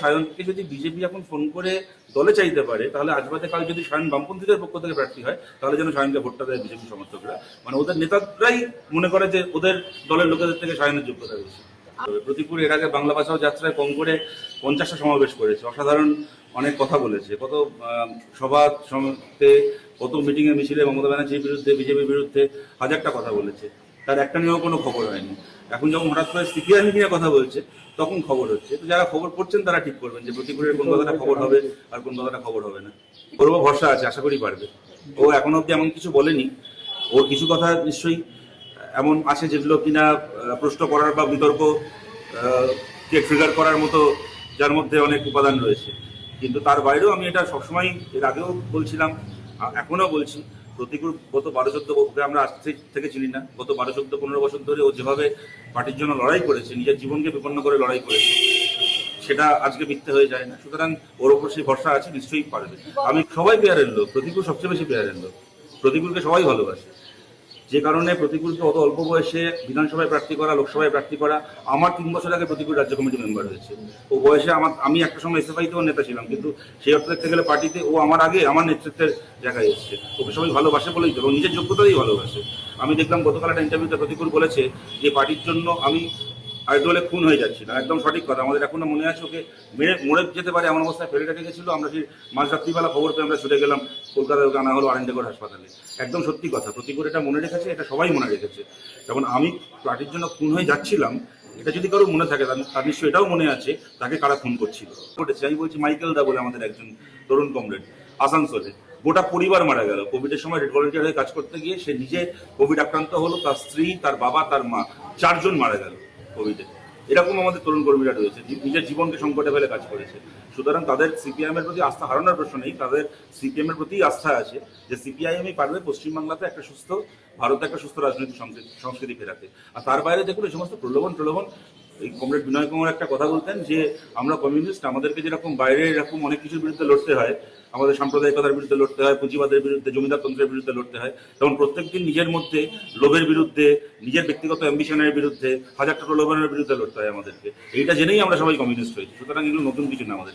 সায়নকে যদি বিজেপি এখন ফোন করে দলে চাইতে পারে, তাহলে আজ বাদে কাল যদি সায়ন বামপন্থীদের পক্ষ থেকে প্রার্থী হয়, তাহলে যেন সায়নকে ভোটটা দেয় বিজেপি সমর্থকরা। মানে ওদের নেতারাই মনে করে যে ওদের দলের লোকেদের থেকে সায়নের যোগ্যতা তবে প্রতিপুর এর আগে বাংলা ভাষাও যাত্রায় কম করে পঞ্চাশটা সমাবেশ করেছে। অসাধারণ অনেক কথা বলেছে। কত সভা সমিতিতে কত মিটিংয়ে মিছিলে মমতা ব্যানার্জির বিরুদ্ধে বিজেপির বিরুদ্ধে হাজারটা কথা বলেছে। তার একটা নিয়েও কোনো খবর হয়নি। এখন যখন হঠাৎ করে সিপিআই নিয়ে কথা বলছে, তখন খবর হচ্ছে। তো যারা খবর পড়ছেন তারা ঠিক করবেন যে প্রতিপুরের কোন কথাটা খবর হবে আর কোন কথাটা খবর হবে না। ওর ভরসা আছে, আশা করি পারবে। ও এখনও অব্দি এমন কিছু বলেনি। ওর কিছু কথা নিশ্চয়ই এমন আছে যেগুলো কিনা প্রশ্ন করার বা বিতর্ক কে ট্রিগার করার মতো যার মধ্যে অনেক উপাদান রয়েছে। কিন্তু তার বাইরেও আমি এটা সবসময় এর আগেও বলছিলাম আ- এখনও বলছি। প্রতিকূল গত বারো চোদ্দ ওকে আমরা আজ থেকে চিনি না। গত বারো চোদ্দ পনেরো বছর ধরে ও যেভাবে পার্টির জন্য লড়াই করেছে, নিজের জীবনকে বিপন্ন করে লড়াই করেছে, সেটা আজকে মিথ্যে হয়ে যায় না। সুতরাং ওর ওপর সেই ভরসা আছে, নিশ্চয়ই পারবে। আমি সবাই পেয়ারের লোক, প্রতিকূল সবচেয়ে বেশি পেয়ারের লোক। প্রতিকূলকে সবাই ভালোবাসে। যে কারণে প্রতিকূলকে অত অল্প বয়সে বিধানসভায় প্রার্থী করা, লোকসভায় প্রার্থী করা, আমার তিন বছর আগে প্রতিকূল রাজ্য কমিটি মেম্বার হয়েছে। ও বয়সে আমার, আমি একটা সময় এসএফআইতেও নেতা ছিলাম, কিন্তু সেই অর্থ দেখতে গেলে পার্টিতে ও আমার আগে আমার নেতৃত্বের জায়গায় এসেছে। ওকে সবাই ভালোবাসে বলেই তো নিজের যোগ্যতাই ভালোবাসে। আমি দেখলাম গতকাল একটা ইন্টারভিউতে প্রতিকূল বলেছে যে পার্টির জন্য আমি আর দলে খুন হয়ে যাচ্ছিল। একদম সঠিক কথা, আমাদের এখনও মনে আছে ওকে মেরে, মরে যেতে পারে এমন অবস্থায় ফেলে রেখে গেছিল। আমরা সেই মাঝ রাত্রিবেলা খবর পেয়ে আমরা ছুটে গেলাম কলকাতায় ওকে আনা হলো আরেন্দ্রগড় হাসপাতালে। একদম সত্যি কথা প্রতিকূল এটা মনে রেখেছে, এটা সবাই মনে রেখেছে। যখন আমি পার্টির জন্য খুন হয়ে যাচ্ছিলাম, এটা যদি কারও মনে থাকে তার নিশ্চয়ই এটাও মনে আছে, তাকে কারা খুন করছিল? ঘটেছে, আমি বলছি মাইকেল দা বলে আমাদের একজন তরুণ কমরেড, আসানসোলে। গোটা পরিবার মারা গেল। কোভিডের সময় রেড ভলেন্টিয়ার হয়ে কাজ করতে গিয়ে সে নিজে কোভিড আক্রান্ত হলো, তার স্ত্রী, তার বাবা, তার মা, চারজন মারা গেল। কোভিডে এরকম আমাদের তরুণ কর্মীরা রয়েছে নিজের জীবনকে সংকটে ফেলে কাজ করেছে। সুতরাং তাদের সিপিআইএম এর প্রতি আস্থা হারানোর প্রশ্ন নেই, তাদের সিপিএম এর প্রতি আস্থা আছে যে সিপিআইএমই পারবে পশ্চিমবাংলাতে একটা সুস্থ, ভারতে একটা সুস্থ রাজনৈতিক সংস্কৃতি ফেরাতে। আর তার বাইরে দেখুন এই সমস্ত প্রলোভন প্রলোভন এই কমরেড বিনয় কুমার একটা কথা বলতেন যে, আমরা কমিউনিস্ট, আমাদেরকে যেরকম বাইরে এরকম অনেক কিছুর বিরুদ্ধে লড়তে হয়, আমাদের সাম্প্রদায়িকতার বিরুদ্ধে লড়তে হয়, পুঁজিবাদের বিরুদ্ধে জমিদারতন্ত্রের বিরুদ্ধে লড়তে হয় তখন প্রত্যেকদিন নিজের মধ্যে লোভের বিরুদ্ধে, নিজের ব্যক্তিগত অ্যাম্বিশনের বিরুদ্ধে, হাজার টাকা লোভনের বিরুদ্ধে লড়তে হয় আমাদেরকে। এইটা জেনেই আমরা সবাই কমিউনিস্ট হয়েছি, সুতরাং এগুলো নতুন কিছু না আমাদের